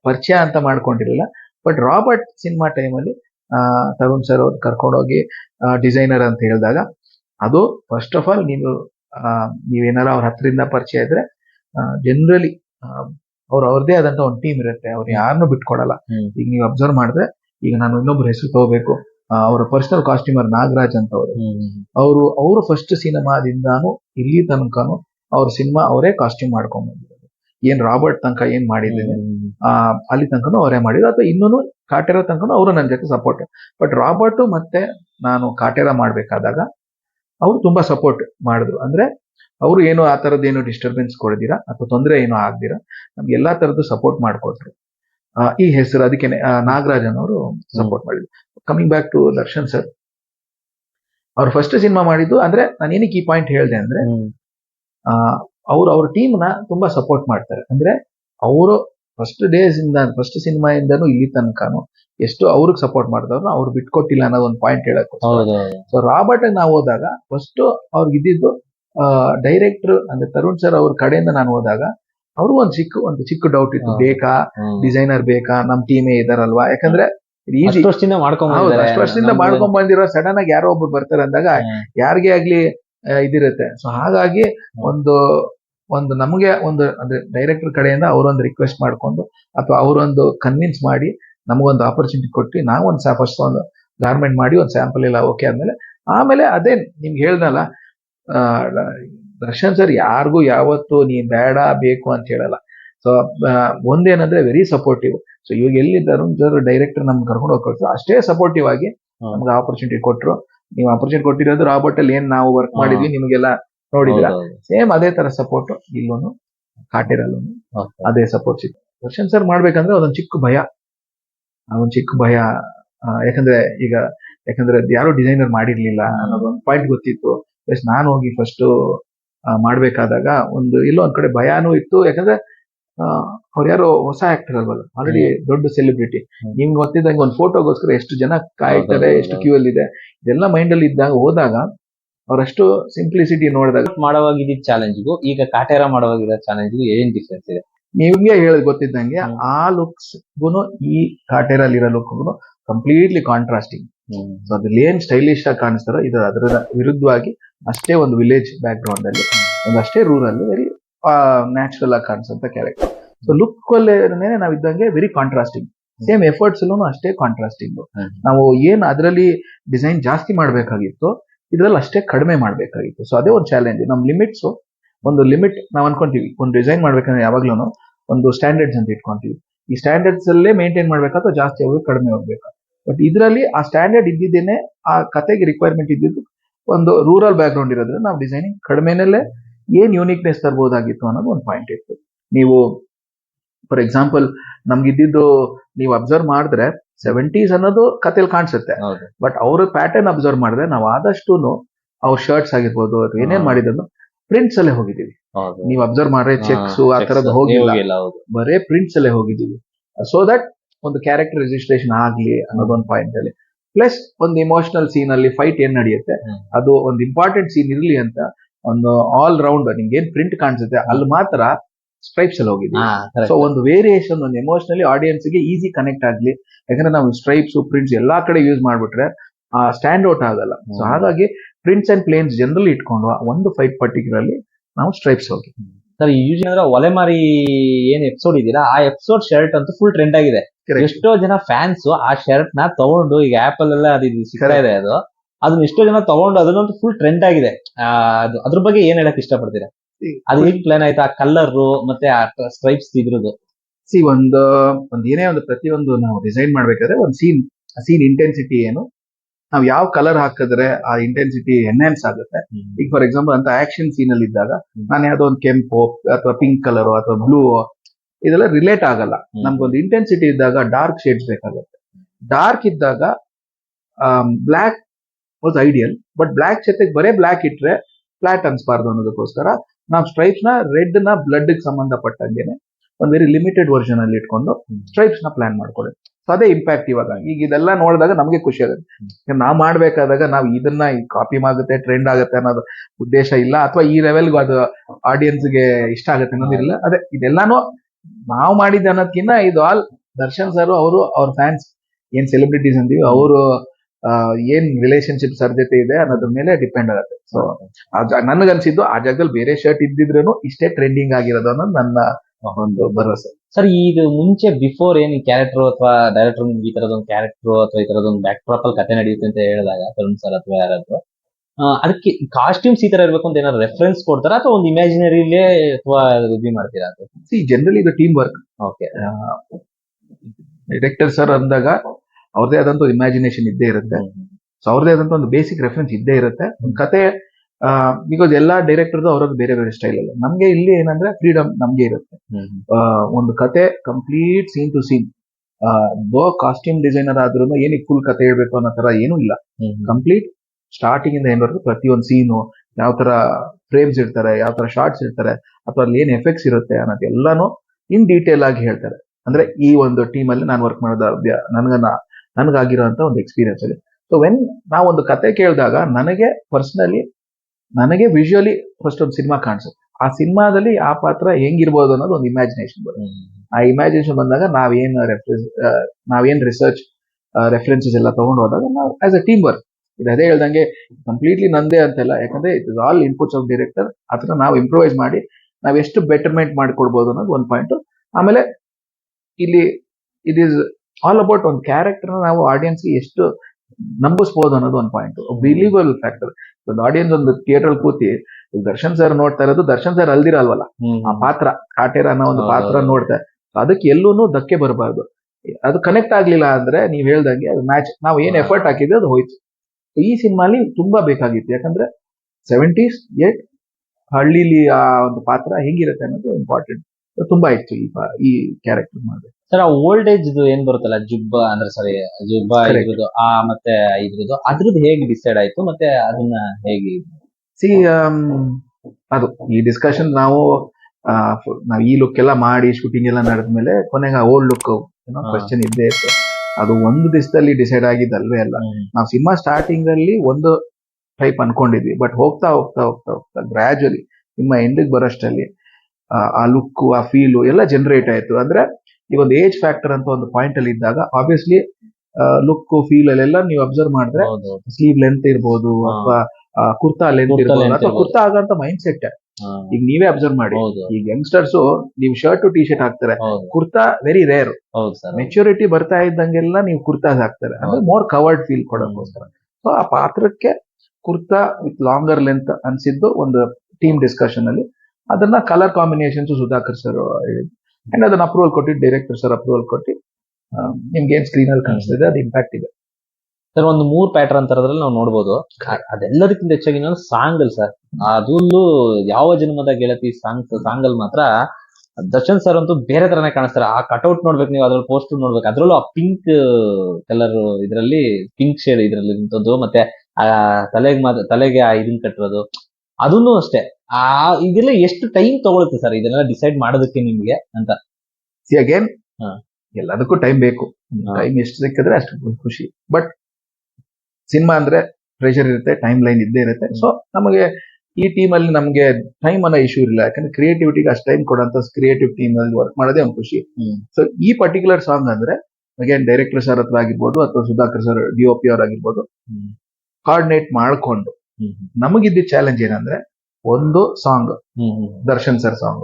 ಪರಿಚಯ ಅಂತ ಮಾಡ್ಕೊಂಡಿರಲಿಲ್ಲ. ಬಟ್ ರಾಬರ್ಟ್ ಸಿನಿಮಾ ಟೈಮಲ್ಲಿ ತರುಣ್ ಸರ್ ಅವ್ರು ಕರ್ಕೊಂಡೋಗಿ ಡಿಸೈನರ್ ಅಂತ ಹೇಳಿದಾಗ ಅದು ಫಸ್ಟ್ ಆಫ್ ಆಲ್ ನೀವು ನೀವೇನಾರ ಅವ್ರ ಹತ್ರದಿಂದ ಪರಿಚಯ ಇದ್ರೆ ಜನರಲಿ ಅವ್ರು ಅವ್ರದೇ ಆದಂತ ಒಂದು ಟೀಮ್ ಇರುತ್ತೆ. ಅವ್ರು ಯಾರನ್ನೂ ಬಿಟ್ಕೊಡಲ್ಲ. ಈಗ ನೀವು ಅಬ್ಸರ್ವ್ ಮಾಡಿದ್ರೆ ಈಗ ನಾನು ಇನ್ನೊಬ್ರು ಹೆಸರು ತಗೋಬೇಕು. ಅವರ ಪರ್ಸನಲ್ ಕಾಸ್ಟ್ಯೂಮರ್ ನಾಗರಾಜ್ ಅಂತ ಅವರು ಅವರು ಅವರು ಫಸ್ಟ್ ಸಿನಿಮಾದಿಂದಾನು ಇಲ್ಲಿ ತನಕನು ಅವ್ರ ಸಿನಿಮಾ ಅವರೇ ಕಾಸ್ಟ್ಯೂಮ್ ಮಾಡ್ಕೊಂಡ್ ಬಂದಿದ್ದಾರೆ ಏನ್ ರಾಬರ್ಟ್ ತನಕ ಏನ್ ಮಾಡಿದ್ದೇನೆ ಆ ಅಲ್ಲಿ ತನಕನು ಅವರೇ ಮಾಡಿದ್ರು ಅಥವಾ ಇನ್ನೂ ಕಾಟೇರ ತನಕನು ಅವರು ನನ್ನ ಜೊತೆ ಸಪೋರ್ಟ್ ಬಟ್ ರಾಬರ್ಟ್ ಮತ್ತೆ ನಾನು ಕಾಟೇರ ಮಾಡ್ಬೇಕಾದಾಗ ಅವ್ರು ತುಂಬಾ ಸಪೋರ್ಟ್ ಮಾಡಿದ್ರು. ಅಂದ್ರೆ ಅವರು ಏನು ಆ ತರದ್ದು ಏನು ಡಿಸ್ಟರ್ಬೆನ್ಸ್ ಕೊಡ್ದಿರಾ? ಅಥವಾ ತೊಂದರೆ ಏನು ಆಗ್ದಿರಾ? ನಮ್ಗೆ ಎಲ್ಲಾ ತರದ್ದು ಸಪೋರ್ಟ್ ಮಾಡ್ಕೊಟ್ರು. ಈ ಹೆಸರು ಅದಕ್ಕೆ ನಾಗರಾಜನ್ ಅವರು ಸಪೋರ್ಟ್ ಮಾಡಿದ್ರು. Coming back to Darshan sir ಅವ್ರು ಫಸ್ಟ್ ಸಿನಿಮಾ ಮಾಡಿದ್ದು ಅಂದ್ರೆ ನಾನು ಏನಕ್ಕೆ ಈ ಪಾಯಿಂಟ್ ಹೇಳಿದೆ ಅಂದ್ರೆ ಅವ್ರು ಅವ್ರ ಟೀಮ್ನ ತುಂಬಾ ಸಪೋರ್ಟ್ ಮಾಡ್ತಾರೆ. ಅಂದ್ರೆ ಅವರು ಫಸ್ಟ್ ಡೇಸ್ ಇಂದ ಫಸ್ಟ್ ಸಿನಿಮಾ ಇಂದನೂ ಇಲ್ಲಿ ತನಕನು ಎಷ್ಟು ಅವ್ರಿಗೆ ಸಪೋರ್ಟ್ ಮಾಡಿದವ್ರು ಅವ್ರು ಬಿಟ್ಕೊಟ್ಟಿಲ್ಲ ಅನ್ನೋದು ಒಂದು ಪಾಯಿಂಟ್ ಹೇಳಕ್ ಸೊ ರಾಬರ್ಟ್ ನಾವು ಹೋದಾಗ ಫಸ್ಟ್ ಅವ್ರಿಗೆ ಇದ್ದಿದ್ದು ಡೈರೆಕ್ಟರ್ ಅಂದ್ರೆ ತರುಣ್ ಸರ್ ಅವ್ರ ಕಡೆಯಿಂದ ನಾನು ಹೋದಾಗ ಅವ್ರಿಗೂ ಒಂದು ಚಿಕ್ಕ ಒಂದು ಚಿಕ್ಕ ಡೌಟ್ ಇತ್ತು. ಬೇಕಾ? ಡಿಸೈನರ್ ಬೇಕಾ? ನಮ್ ಟೀಮೇ ಇದಾರಲ್ವಾ? ಯಾಕಂದ್ರೆ ಅಷ್ಟು ವರ್ಷದಿಂದ ಮಾಡ್ಕೊಂಡ್ ಬಂದಿರೋ ಸಡನ್ ಆಗಿ ಯಾರೋ ಒಬ್ರು ಬರ್ತಾರೆ ಅಂದಾಗ ಯಾರಿಗೆ ಆಗ್ಲಿ ಇದಿರುತ್ತೆ. ಸೊ ಹಾಗಾಗಿ ಒಂದು ಒಂದು ನಮಗೆ ಒಂದು ಅಂದ್ರೆ ಡೈರೆಕ್ಟರ್ ಕಡೆಯಿಂದ ಅವರೊಂದು ರಿಕ್ವೆಸ್ಟ್ ಮಾಡ್ಕೊಂಡು ಅಥವಾ ಅವರೊಂದು ಕನ್ವಿನ್ಸ್ ಮಾಡಿ ನಮಗೊಂದು ಆಪರ್ಚುನಿಟಿ ಕೊಟ್ಟು ನಾವೊಂದು ಫಸ್ಟ್ ಒಂದು ಗಾರ್ಮೆಂಟ್ ಮಾಡಿ ಒಂದು ಸ್ಯಾಂಪಲ್ ಎಲ್ಲ ಓಕೆ ಆದ್ಮೇಲೆ ಆಮೇಲೆ ಅದೇ ನಿಮ್ಗೆ ಹೇಳ್ದಲ್ಲ ದರ್ಶನ್ ಸರ್ ಯಾರಿಗೂ ಯಾವತ್ತು ನೀನ್ ಬೇಡ ಬೇಕು ಅಂತ ಹೇಳಲ್ಲ. ಸೊ ಒಂದೇನಂದ್ರೆ ವೆರಿ ಸಪೋರ್ಟಿವ್ ಸೊ ಇವಾಗ ಎಲ್ಲಿದ್ದಾರು ಜೊತೆ ಡೈರೆಕ್ಟರ್ ನಮ್ಗೆ ಕರ್ಕೊಂಡು ಹೋಗ್ಕೊಳ್ತು ಅಷ್ಟೇ ಸಪೋರ್ಟಿವ್ ಆಗಿ. ನಮ್ಗೆ ಆಪರ್ಚುನಿಟಿ ಕೊಟ್ಟರು ನೀವು ಆಪರ್ಚುನಿಟಿ ಕೊಟ್ಟಿರೋದು ರಾಬರ್ಟ್ ಅಲ್ಲಿ ಏನ್ ನಾವು ವರ್ಕ್ ಮಾಡಿದ್ವಿ ನಿಮಗೆಲ್ಲ ನೋಡಿದ್ರ. ಸೇಮ್ ಅದೇ ತರ ಸಪೋರ್ಟ್ ಇಲ್ಲೂ ಕಾಟಿರಲ್ಲೂ ಅದೇ ಸಪೋರ್ಟ್ ಸಿಕ್ತು. ದರ್ಶನ್ ಸರ್ ಮಾಡ್ಬೇಕಂದ್ರೆ ಅದೊಂದು ಚಿಕ್ಕ ಭಯ. ಅದೊಂದು ಚಿಕ್ಕ ಭಯ ಯಾಕಂದ್ರೆ ಈಗ ಯಾಕಂದ್ರೆ ಯಾರು ಡಿಸೈನರ್ ಮಾಡಿರ್ಲಿಲ್ಲ ಅನ್ನೋದೊಂದು ಪಾಯಿಂಟ್ ಗೊತ್ತಿತ್ತು. ಪ್ಲಸ್ ನಾನು ಹೋಗಿ ಫಸ್ಟ್ ಮಾಡ್ಬೇಕಾದಾಗ ಒಂದು ಎಲ್ಲೋ ಒಂದ್ ಕಡೆ ಭಯಾನೂ ಇತ್ತು. ಯಾಕಂದ್ರೆ ಅವ್ರು ಯಾರೋ ಹೊಸ ಆಕ್ಟರ್ ಅಲ್ವಲ್ಲ? ಆಲ್ರೆಡಿ ದೊಡ್ಡ ಸೆಲೆಬ್ರಿಟಿ. ನಿಮ್ಗೆ ಗೊತ್ತಿದ್ದಂಗೆ ಒಂದು ಫೋಟೋಗೋಸ್ಕರ ಎಷ್ಟು ಜನ ಕಾಯ್ತಾರೆ ಎಷ್ಟು ಕ್ಯೂ ಅಲ್ಲಿ ಇದೆ ಇದೆಲ್ಲ ಮೈಂಡ್ ಅಲ್ಲಿ ಇದ್ದಾಗ ಹೋದಾಗ ಅವರಷ್ಟು ಸಿಂಪ್ಲಿಸಿಟಿ ನೋಡಿದಾಗ ಮಾಡುವಾಗ ಇದ್ದ ಚಾಲೆಂಜ್ಗೂ ಈಗ ಕಾಟೇರ ಮಾಡುವಾಗಿರೋ ಚಾಲೆಂಜ್ಗೂ ಏನ್ ಡಿಫ್ರೆನ್ಸ್ ಇದೆ? ನಿಮ್ಗೆ ಹೇಳಿದ್ ಗೊತ್ತಿದ್ದಂಗೆ ಆ ಲುಕ್ಸ್ ಈ ಕಾಟೇರಲ್ಲಿ ಇರೋ ಲುಕ್ಗೂ ಕಂಪ್ಲೀಟ್ಲಿ ಕಾಂಟ್ರಾಸ್ಟಿಂಗ್ ಸೊ ಅದ್ರಲ್ಲಿ ಏನ್ ಸ್ಟೈಲಿಶ್ ಆಗಿ ಕಾಣಿಸ್ತಾರೋ ಇದು ಅದರ ವಿರುದ್ಧವಾಗಿ ಅಷ್ಟೇ ಒಂದು ವಿಲೇಜ್ ಬ್ಯಾಕ್ ಗ್ರೌಂಡ್ ಅಲ್ಲಿ ಒಂದು ಅಷ್ಟೇ ರೂರಲ್ ವೆರಿ ನ್ಯಾಚುರಲ್ ಆಗಿ ಕಾಣಿಸುವಂತ ಕ್ಯಾರೆಕ್ಟರ್ ಸೊ ಲುಕ್ ಅಲ್ಲೇ ನಾವು ಇದ್ದಂಗೆ ವೆರಿ ಕಾಂಟ್ರಾಸ್ಟಿಂಗ್ ಸೇಮ್ ಎಫರ್ಟ್ಸ್ ಅಷ್ಟೇ ಕಾಂಟ್ರಾಸ್ಟಿಂಗ್ ನಾವು ಏನ್ ಅದರಲ್ಲಿ ಡಿಸೈನ್ ಜಾಸ್ತಿ ಮಾಡ್ಬೇಕಾಗಿತ್ತು ಇದ್ರಲ್ಲಿ ಅಷ್ಟೇ ಕಡಿಮೆ ಮಾಡ್ಬೇಕಾಗಿತ್ತು. ಸೊ ಅದೇ ಒಂದು ಚಾಲೆಂಜ್ ನಮ್ ಲಿಮಿಟ್ಸ್ ಒಂದು ಲಿಮಿಟ್ ನಾವು ಅನ್ಕೊಂತೀವಿ. ಒಂದು ಡಿಸೈನ್ ಮಾಡ್ಬೇಕಂದ್ರೆ ಯಾವಾಗ್ಲೂ ಒಂದು ಸ್ಟ್ಯಾಂಡರ್ಡ್ಸ್ ಅಂತ ಇಟ್ಕೊಂತೀವಿ. ಈ ಸ್ಟ್ಯಾಂಡರ್ಡ್ಸ್ ಅಲ್ಲೇ ಮೇಂಟೈನ್ ಮಾಡ್ಬೇಕಾದ್ರೆ ಅಥವಾ ಜಾಸ್ತಿ ಹೋಗಿ ಕಡಿಮೆ ಹೋಗ್ಬೇಕು? ಬಟ್ ಇದರಲ್ಲಿ ಆ ಸ್ಟ್ಯಾಂಡರ್ಡ್ ಇದ್ದಿದ್ದೇನೆ ಆ ಕತೆಗೆ ರಿಕ್ವೈರ್ಮೆಂಟ್ ಇದ್ದಿದ್ದು ಒಂದು ರೂರಲ್ ಬ್ಯಾಕ್ ಗ್ರೌಂಡ್ ಇರೋದ್ರೆ ನಾವು ಡಿಸೈನಿಂಗ್ ಕಡಿಮೆನಲ್ಲೇ ಏನ್ ಯೂನಿಕ್ನೆಸ್ ತರಬಹುದಾಗಿತ್ತು ಅನ್ನೋದು ಒಂದು ಪಾಯಿಂಟ್ ಇತ್ತು. ನೀವು ಫಾರ್ ಎಕ್ಸಾಂಪಲ್ ನಮ್ಗಿದ್ದಿದ್ದು ನೀವು ಅಬ್ಸರ್ವ್ ಮಾಡಿದ್ರೆ ಸೆವೆಂಟೀಸ್ ಅನ್ನೋದು ಕಥೆಲಿ ಕಾಣಿಸುತ್ತೆ. ಬಟ್ ಅವ್ರ ಪ್ಯಾಟರ್ನ್ ಅಬ್ಸರ್ವ್ ಮಾಡಿದ್ರೆ ನಾವು ಆದಷ್ಟು ಅವ್ರ ಶರ್ಟ್ಸ್ ಆಗಿರ್ಬೋದು ಅಥವಾ ಏನೇನ್. ಮಾಡಿದ್ರು ಪ್ರಿಂಟ್ಸ್ ಅಲ್ಲೇ ಹೋಗಿದೀವಿ ನೀವು ಅಬ್ಸರ್ವ್ ಮಾಡ್ರೆ ಚೆಕ್ಸ್ ಆ ತರದ್ ಹೋಗಿಲ್ಲ. ಬರೇ ಪ್ರಿಂಟ್ಸ್ ಅಲ್ಲೇ ಹೋಗಿದ್ದೀವಿ. ಸೊ ದಟ್ ಒಂದು ಕ್ಯಾರೆಕ್ಟರ್ ರಿಜಿಸ್ಟ್ರೇಷನ್ ಆಗ್ಲಿ ಅನ್ನೋದೊಂದು ಪಾಯಿಂಟ್ ಅಲ್ಲಿ. ಪ್ಲಸ್ ಒಂದು ಇಮೋಷನಲ್ ಸೀನ್ ಅಲ್ಲಿ ಫೈಟ್ ಏನ್ ನಡೆಯುತ್ತೆ? ಅದು ಒಂದು ಇಂಪಾರ್ಟೆಂಟ್ ಸೀನ್ ಇರ್ಲಿ ಅಂತ ಒಂದು ಆಲ್ ರೌಂಡ್ ನಿಮ್ಗೆ ಏನ್ ಪ್ರಿಂಟ್ ಕಾಣಿಸುತ್ತೆ ಅಲ್ಲಿ ಮಾತ್ರ ಸ್ಟ್ರೈಪ್ಸ್ ಅಲ್ಲಿ ಹೋಗಿದ್ವಿ. ಸೊ ಒಂದು ವೇರಿಯೇಷನ್ ಒಂದು ಎಮೋಷನಲಿ ಆಡಿಯನ್ಸ್ಗೆ ಈಸಿ ಕನೆಕ್ಟ್ ಆಗ್ಲಿ. ಯಾಕಂದ್ರೆ ನಾವು ಸ್ಟ್ರೈಪ್ಸ್ ಪ್ರಿಂಟ್ಸ್ ಎಲ್ಲಾ ಕಡೆ ಯೂಸ್ ಮಾಡ್ಬಿಟ್ರೆ ಆ ಸ್ಟ್ಯಾಂಡ್ ಔಟ್ ಆಗಲ್ಲ. ಸೊ. ಹಾಗಾಗಿ ಪ್ರಿಂಟ್ಸ್ ಅಂಡ್ ಪ್ಲೇನ್ಸ್ ಜನರಲ್ ಇಟ್ಕೊಂಡು ಒಂದು ಫೈಟ್ ಪರ್ಟಿಕ್ಯುಲರ್ಲಿ ನಾವು ಸ್ಟ್ರೈಪ್ಸ್ ಹೋಗಿ. ಸರ್ ಯೂಶಲಿ ಅಂದ್ರೆ ಒಲೆಮಾರಿ ಏನ್ ಎಪಿಸೋಡ್ ಇದೀರಾ ಆ ಎಪಿಸೋಡ್ ಶರ್ಟ್ ಅಂತೂ ಫುಲ್ ಟ್ರೆಂಡ್ ಆಗಿದೆ. ಎಷ್ಟೋ ಜನ ಫ್ಯಾನ್ಸ್ ಆ ಶರ್ಟ್ನ ತಗೊಂಡು ಈಗ ಆಪಲ್ ಎಲ್ಲ ಅದು ಸಿಗ್ತಾ ಇದೆ ಅದು. ಅದನ್ನ ಎಷ್ಟೋ ಜನ ತಗೊಂಡು ಅದನ್ನಂತೂ ಫುಲ್ ಟ್ರೆಂಡ್ ಆಗಿದೆ. ಅದು ಅದ್ರ ಬಗ್ಗೆ ಏನ್ ಹೇಳಕ್ ಇಷ್ಟಪಡ್ತೀರಾ? ಅದು ಹೇಗ್ ಪ್ಲಾನ್ ಆಯ್ತಾ? ಆ ಕಲರ್ ಮತ್ತೆ ಆ ಸ್ಟ್ರೈಪ್ಸ್ ಇದ್ರದ್ದು? ಸಿ ಒಂದು ಒಂದ್ ಏನೇ ಒಂದು ಪ್ರತಿಯೊಂದು ನಾವು ಡಿಸೈನ್ ಮಾಡ್ಬೇಕಾದ್ರೆ ಒಂದು ಸೀನ್ ಸೀನ್ ಇಂಟೆನ್ಸಿಟಿ ಏನು? ನಾವು ಯಾವ ಕಲರ್ ಹಾಕಿದ್ರೆ ಆ ಇಂಟೆನ್ಸಿಟಿ ಎನ್ಹಾನ್ಸ್ ಆಗುತ್ತೆ? ಈಗ ಫಾರ್ ಎಕ್ಸಾಂಪಲ್ ಅಂತ ಆಕ್ಷನ್ ಸೀನ್ ಅಲ್ಲಿ ಇದ್ದಾಗ. ನಾನು ಯಾವ್ದೋ ಒಂದು ಕೆಂಪು ಅಥವಾ ಪಿಂಕ್ ಕಲರ್ ಅಥವಾ ಬ್ಲೂ ಇದೆಲ್ಲ ರಿಲೇಟ್ ಆಗಲ್ಲ. ನಮ್ಗೊಂದು ಇಂಟೆನ್ಸಿಟಿ ಇದ್ದಾಗ ಡಾರ್ಕ್ ಶೇಡ್ಸ್ ಬೇಕಾಗುತ್ತೆ. ಡಾರ್ಕ್ ಇದ್ದಾಗ black was ideal but black ಜೊತೆಗೆ ಬರೇ ಬ್ಲ್ಯಾಕ್ ಇಟ್ರೆ ಫ್ಲಾಟ್ ಅನ್ಸ್ಬಾರ್ದು ಅನ್ನೋದಕ್ಕೋಸ್ಕರ ನಾವು ಸ್ಟ್ರೈಪ್ಸ್ನ ರೆಡ್ನ ಬ್ಲಡ್ ಸಂಬಂಧಪಟ್ಟಂಗೆನೆ ಒಂದು ವೆರಿ ಲಿಮಿಟೆಡ್ ವರ್ಷನ್ ಅಲ್ಲಿ ಇಟ್ಕೊಂಡು ಸ್ಟ್ರೈಪ್ಸ್ನ ಪ್ಲಾನ್ ಮಾಡ್ಕೊಳ್ಳಿ ಅದೇ ಇಂಪ್ಯಾಕ್ಟ್ ಇವಾಗ. ಈಗ ಇದೆಲ್ಲ ನೋಡಿದಾಗ ನಮಗೆ ಖುಷಿ ಆಗುತ್ತೆ. ನಾವು ಮಾಡ್ಬೇಕಾದಾಗ ನಾವು ಇದನ್ನ ಕಾಪಿ ಆಗುತ್ತೆ ಟ್ರೆಂಡ್ ಆಗುತ್ತೆ ಅನ್ನೋದು ಉದ್ದೇಶ ಇಲ್ಲ. ಅಥವಾ ಈ ಲೆವೆಲ್ಗೂ ಅದು ಆಡಿಯನ್ಸ್ಗೆ ಇಷ್ಟ ಆಗುತ್ತೆ ಅನ್ನೋದಿಲ್ಲ ಅದೇ ಇದೆಲ್ಲಾನು ನಾವು ಮಾಡಿದ್ದೆ ಅನ್ನೋದಕ್ಕಿಂತ ಇದು ಆಲ್ ದರ್ಶನ್ ಸರ್ ಅವರು, ಅವ್ರ ಫ್ಯಾನ್ಸ್ ಏನ್ ಸೆಲೆಬ್ರಿಟೀಸ್ ಅಂತೀವಿ, ಅವರು ಏನ್ ರಿಲೇಶನ್ಶಿಪ್ ಸರ್ ಜೊತೆ ಇದೆ ಅನ್ನೋದ್ರ ಮೇಲೆ ಡಿಪೆಂಡ್ ಆಗುತ್ತೆ. ಸೊ ನನ್ಗನ್ಸಿದ್ದು ಆ ಜಾಗದಲ್ಲಿ ಬೇರೆ ಶರ್ಟ್ ಇದ್ದಿದ್ರು ಇಷ್ಟೇ ಟ್ರೆಂಡಿಂಗ್ ಆಗಿರೋದು ಅನ್ನೋದು ನನ್ನ ಒಂದು ಭರವಸೆ. ಸರ್ ಇದು ಮುಂಚೆ ಬಿಫೋರ್ ಏನ್ ಕ್ಯಾರೆಕ್ಟರ್ ಅಥವಾ ಡೈರೆಕ್ಟರ್ ಈ ತರದೊಂದು ಕ್ಯಾರೆಕ್ಟರ್ ಅಥವಾ ಈ ತರದೊಂದು ಬ್ಯಾಕ್ ಡ್ರಾಪ್ ಅಲ್ಲಿ ಕತೆ ನಡೆಯುತ್ತೆ ಅಂತ ಹೇಳಿದಾಗ ತರುಣ್ ಸರ್ ಅಥವಾ ಯಾರಾದ್ರು ಅದಕ್ಕೆ ಕಾಸ್ಟ್ಯೂಮ್ಸ್ ಈ ತರ ಇರ್ಬೇಕು ಅಂತ ಏನಾದ್ರು ರೆಫರೆನ್ಸ್ ಕೊಡ್ತಾರಾ ಅಥವಾ ಒಂದು ಇಮ್ಯಾಜಿನರಿಲೇ ಅಥವಾ ಇದು ಮಾಡ್ತೀರಾ ಅದು? ಸಿ ಜನರಲಿ ಇದು team work okay director sir ಅಂದಾಗ ಅವ್ರದೇ ಆದಂತ ಒಂದು ಇಮ್ಯಾಜಿನೇಷನ್ ಇದ್ದೇ ಇರುತ್ತೆ. ಸೊ ಅವ್ರದೇ ಆದಂತ ಒಂದು ಬೇಸಿಕ್ ರೆಫರೆನ್ಸ್ ಇದ್ದೇ ಇರುತ್ತೆ. ಒಂದು ಕತೆ ಬಿಕಾಸ್ ಎಲ್ಲಾ ಡೈರೆಕ್ಟರ್ದು ಅವ್ರದ್ದು ಬೇರೆ ಬೇರೆ ಸ್ಟೈಲ್ ಅಲ್ಲ. ನಮ್ಗೆ ಇಲ್ಲಿ ಏನಂದ್ರೆ ಫ್ರೀಡಮ್ ನಮ್ಗೆ ಇರುತ್ತೆ. ಒಂದು ಕತೆ ಕಂಪ್ಲೀಟ್ ಸೀನ್ ಟು ಸೀನ್ ಬೋ ಕಾಸ್ಟ್ಯೂಮ್ ಡಿಸೈನರ್ ಆದ್ರೂ ಏನಕ್ಕೆ ಫುಲ್ ಕತೆ ಹೇಳ್ಬೇಕು ಅನ್ನೋ ತರ ಏನೂ ಇಲ್ಲ. ಕಂಪ್ಲೀಟ್ ಸ್ಟಾರ್ಟಿಂಗ್ ಇಂದ ಏನ್ವರೆಗೂ ಪ್ರತಿಯೊಂದು ಸೀನು ಯಾವ ತರ ಫ್ರೇಮ್ಸ್ ಇರ್ತಾರೆ ಯಾವ ತರ ಶಾರ್ಟ್ಸ್ ಇರ್ತಾರೆ ಅಥವಾ ಅಲ್ಲಿ ಏನ್ ಎಫೆಕ್ಟ್ಸ್ ಇರುತ್ತೆ ಅನ್ನೋದು ಎಲ್ಲಾನು ಇನ್ ಡೀಟೇಲ್ ಆಗಿ ಹೇಳ್ತಾರೆ. ಅಂದ್ರೆ ಈ ಒಂದು ಟೀಮ್ ಅಲ್ಲಿ ನಾನು ವರ್ಕ್ ಮಾಡೋದ ನನ್ಗ ನನಗಾಗಿರೋಂತ ಒಂದು ಎಕ್ಸ್ಪೀರಿಯನ್ಸ್ ಅಲ್ಲಿ. ಸೊ ವೆನ್ ಒಂದು ಕತೆ ಕೇಳಿದಾಗ ನನಗೆ ಪರ್ಸನಲಿ ನನಗೆ ವಿಜುವಲಿ ಫಸ್ಟ್ ಒಂದು ಸಿನಿಮಾ ಕಾಣಿಸುತ್ತೆ. ಆ ಸಿನಿಮಾದಲ್ಲಿ ಆ ಪಾತ್ರ ಹೆಂಗಿರ್ಬೋದು ಅನ್ನೋದು ಒಂದು ಇಮ್ಯಾಜಿನೇಷನ್ ಬರುತ್ತೆ. ಆ ಇಮ್ಯಾಜಿನೇಷನ್ ಬಂದಾಗ ನಾವೇನು ರೆಫರೆನ್ಸ್ ನಾವೇನು ರಿಸರ್ಚ್ ರೆಫರೆನ್ಸಸ್ ಎಲ್ಲ ತಗೊಂಡು ಹೋದಾಗ ನಾವು ಆಸ್ ಅ ಟೀಮ್ ವರ್ಕ್ ಇದು ಅದೇ ಹೇಳ್ದಂಗೆ ಕಂಪ್ಲೀಟ್ಲಿ ನಂದೇ ಅಂತೆಲ್ಲ. ಯಾಕಂದ್ರೆ it is all inputs of director ಅದನ್ನ ನಾವು ಇಂಪ್ರೂವೈಸ್ ಮಾಡಿ ನಾವು ಎಷ್ಟು ಬೆಟರ್ಮೆಂಟ್ ಮಾಡ್ಕೊಡ್ಬೋದು ಅನ್ನೋದು ಒಂದು ಪಾಯಿಂಟ್ ಆಮೇಲೆ ಇಲ್ಲಿ ಇಟ್ ಈಸ್ ಆಲ್ ಅಬೌಟ್ ಒಂದು ಕ್ಯಾರೆಕ್ಟರ್ ನಾವು ಆಡಿಯನ್ಸ್ಗೆ ಎಷ್ಟು ನಂಬಿಸ್ಬೋದು ಅನ್ನೋದು ಒಂದು ಪಾಯಿಂಟ್ ಬಿಲೀವಲ್ ಫ್ಯಾಕ್ಟರ್ ಒಂದು ಆಡಿಯನ್ಸ್ ಒಂದು ಥಿಯೇಟರ್ ಕೂತಿ ದರ್ಶನ್ ಸರ್ ನೋಡ್ತಾ ಇರೋದು ದರ್ಶನ್ ಸರ್ ಅಲ್ದಿರಲ್ವಲ್ಲ? ಆ ಪಾತ್ರ ಕಾಟೇರ ಅನ್ನೋ ಒಂದು ಪಾತ್ರ. ನೋಡ್ತಾ ಅದಕ್ಕೆ ಎಲ್ಲೂನು ಧಕ್ಕೆ ಬರಬಾರ್ದು. ಅದು ಕನೆಕ್ಟ್ ಆಗ್ಲಿಲ್ಲ ಅಂದ್ರೆ ನೀವ್ ಹೇಳ್ದಂಗೆ ಅದು ಮ್ಯಾಚ್ ನಾವು ಏನ್ ಎಫರ್ಟ್ ಹಾಕಿದ್ರೆ ಅದು ಹೋಯ್ತು. ಈ ಸಿನಿಮಾಲಿ ತುಂಬಾ ಬೇಕಾಗಿತ್ತು ಯಾಕಂದ್ರೆ ಸೆವೆಂಟೀಸ್ ಏಟ್ ಹಳ್ಳಿಲಿ ಆ ಒಂದು ಪಾತ್ರ ಹೇಗಿರುತ್ತೆ ಅನ್ನೋದು ಇಂಪಾರ್ಟೆಂಟ್ ತುಂಬಾ ಇತ್ತು ಈ ಈ ಕ್ಯಾರೆಕ್ಟರ್ ಮಾಡಿ ಸರ್ ಆ ಓಲ್ಡ್ ಏಜ್ ಏನ್ ಬರುತ್ತಲ್ಲ ಜುಬ್ಬ ಅಂದ್ರೆ ಸರಿ ಜುಬ್ಬ Correct. ಇದ್ರದ್ದು ಆ ಮತ್ತೆ ಇದ್ರದ್ದು ಅದ್ರದ್ದು ಹೇಗೆ ಡಿಸೈಡ್ ಆಯ್ತು ಮತ್ತೆ ಅದನ್ನ ಹೇಗೆ ಸಿ ಅದು ಈ ಡಿಸ್ಕಷನ್ ನಾವು ಆ, ಫು- ನಾವು ಈ ಲುಕ್ ಎಲ್ಲ ಮಾಡಿ ಶೂಟಿಂಗ್ ಎಲ್ಲ ನಡೆದ್ಮೇಲೆ ಕೊನೆಗೆ ಓಲ್ಡ್ ಲುಕ್ ಏನೋ ಹಾ. ಕ್ವಶನ್ ಇದ್ದೇ ಇತ್ತು. ಅದು ಒಂದು ದಿವಸದಲ್ಲಿ ಡಿಸೈಡ್ ಆಗಿದ್ದಲ್ವೇ ಅಲ್ಲ. ನಾವು ಸಿನಿಮಾ ಸ್ಟಾರ್ಟಿಂಗ್ ಅಲ್ಲಿ ಒಂದು ಟೈಪ್ ಅನ್ಕೊಂಡಿದ್ವಿ. ಬಟ್ ಹೋಗ್ತಾ ಹೋಗ್ತಾ ಹೋಗ್ತಾ ಹೋಗ್ತಾ ಗ್ರಾಜುಲಿ ನಿಮ್ಮ ಎಂಡಿಗೆ ಬರೋಷ್ಟಲ್ಲಿ ಆ, ಲುಕ್ ಆ ಫೀಲು ಎಲ್ಲ ಜನರೇಟ್ ಆಯ್ತು. ಅಂದ್ರೆ ಈ ಒಂದು ಏಜ್ ಫ್ಯಾಕ್ಟರ್ ಅಂತ ಒಂದು ಪಾಯಿಂಟ್ ಅಲ್ಲಿ ಇದ್ದಾಗ ಆಬ್ವಿಯಸ್ಲಿ ಲುಕ್ ಫೀಲ್ ಅಲ್ಲೆಲ್ಲ ನೀವು ಅಬ್ಸರ್ವ್ ಮಾಡಿದ್ರೆ ಸ್ಲೀವ್ ಲೆಂತ್ ಇರ್ಬೋದು ಅಥವಾ ಕುರ್ತಾ ಲೆಂತ್ ಇರ್ಬೋದು ಅಥವಾ. ಕುರ್ತಾ ಆಗಂತ ಮೈಂಡ್ ಸೆಟ್ ಈಗ ನೀವೇ ಅಬ್ಸರ್ವ್ ಮಾಡಿ. ಈಗ ಯಂಗ್ಸ್ಟರ್ಸ್ ನೀವು ಶರ್ಟ್ ಟಿ ಶರ್ಟ್ ಹಾಕ್ತಾರೆ ಕುರ್ತಾ ವೆರಿ ರೇರ್ ಮೆಚುರಿಟಿ ಬರ್ತಾ ಇದ್ದಂಗೆಲ್ಲ ನೀವು ಕುರ್ತಾಸ್ ಹಾಕ್ತಾರೆ. ಅಂದ್ರೆ ಮೋರ್ ಕವರ್ಡ್ ಫೀಲ್ ಕೊಡೋಕ್ಕೋಸ್ಕರ. ಸೊ ಆ ಪಾತ್ರಕ್ಕೆ ಕುರ್ತಾ ವಿತ್ ಲಾಂಗರ್ ಲೆಂತ್ ಅನ್ಸಿದ್ದು ಒಂದು ಟೀಮ್ ಡಿಸ್ಕಷನ್ ಅಲ್ಲಿ ಅದನ್ನ colour combinations Sudhakar sir and ಅದನ್ನ ಅಪ್ರೂವಲ್ ಕೊಟ್ಟು ಡೈರೆಕ್ಟರ್ ಸರ್ ಅಪ್ರೂವಲ್ ಕೊಟ್ಟು ನಿಮ್ಗೆ ಏನ್ ಸ್ಕ್ರೀನ್ ಅಲ್ಲಿ ಕಾಣಿಸ್ತಿದೆ ಅದು ಇಂಪ್ಯಾಕ್ಟ್ ಇದೆ. ಸರ್ ಒಂದು ಮೂರ್ ಪ್ಯಾಟರ್ನ್ ತರದ್ರಲ್ಲಿ ನಾವು ನೋಡ್ಬೋದು. ಅದೆಲ್ಲದಕ್ಕಿಂತ ಹೆಚ್ಚಾಗಿ ನಾನು ಸಾಂಗ್ ಅಲ್ಲಿ ಸರ್ ಅದೂ ಯಾವ ಜನ್ಮದ ಗೆಳತಿ ಸಾಂಗ್ ಸಾಂಗ್ ಅಲ್ಲಿ ಮಾತ್ರ ದರ್ಶನ್ ಸರ್ ಅಂತೂ ಬೇರೆ ತರನೇ ಕಾಣಿಸ್ತಾರೆ. ಆ ಕಟ್ಔಟ್ ನೋಡ್ಬೇಕು ನೀವು ಅದ್ರಲ್ಲಿ ಪೋಸ್ಟರ್ ನೋಡ್ಬೇಕು. ಅದ್ರಲ್ಲೂ ಆ ಪಿಂಕ್ ಕಲರ್ ಇದರಲ್ಲಿ ಪಿಂಕ್ ಶೇಡ್ ಇದರಲ್ಲಿ ನಿಂತದ್ದು ಮತ್ತೆ ಆ ತಲೆಗೆ ಮಾತ್ರ ತಲೆಗೆ ಆ ಇದನ್ನ ಕಟ್ಟಿರೋದು. ಅದನ್ನು ಅಷ್ಟೇ. ಆ ಇದೆಲ್ಲ ಎಷ್ಟು ಟೈಮ್ ತಗೊಳುತ್ತೆ ಸರ್ ಇದನ್ನೆಲ್ಲ ಡಿಸೈಡ್ ಮಾಡೋದಕ್ಕೆ ನಿಮ್ಗೆ ಅಂತ. See again. ಎಲ್ಲದಕ್ಕೂ ಟೈಮ್ ಬೇಕು. ಟೈಮ್ ಎಷ್ಟು ಸಿಕ್ಕಿದ್ರೆ ಅಷ್ಟು ಖುಷಿ. ಬಟ್ ಸಿನಿಮಾ ಅಂದ್ರೆ ಪ್ರೆಷರ್ ಇರುತ್ತೆ ಟೈಮ್ ಲೈನ್ ಇದ್ದೇ ಇರುತ್ತೆ. ಸೊ ನಮಗೆ ಈ ಟೀಮ್ ಅಲ್ಲಿ ನಮಗೆ ಟೈಮ್ ಅನ್ನೋ ಇಶ್ಯೂ ಇಲ್ಲ ಯಾಕಂದ್ರೆ ಕ್ರಿಯೇಟಿವಿಟಿಗೆ ಅಷ್ಟು ಟೈಮ್ ಕೊಡೋಂತ ಕ್ರಿಯೇಟಿವ್ ಟೀಮ್ ಅಲ್ಲಿ ವರ್ಕ್ ಮಾಡೋದೇ ಒಂದು ಖುಷಿ. ಸೊ ಈ ಪರ್ಟಿಕ್ಯುಲರ್ ಸಾಂಗ್ ಅಂದ್ರೆ ಅಗೇನ್ ಡೈರೆಕ್ಟರ್ ಸರ್ ಹತ್ರ ಆಗಿರ್ಬೋದು ಅಥವಾ Sudhakar sir D O P ಅವ್ರ ಆಗಿರ್ಬೋದು ಕಾರ್ಡಿನೇಟ್ ಮಾಡ್ಕೊಂಡು ಹ್ಮ್ ನಮಗಿದ್ದ ಚಾಲೆಂಜ್ ಏನಂದ್ರೆ ಒಂದು ಸಾಂಗ್ ದರ್ಶನ್ ಸರ್ ಸಾಂಗ್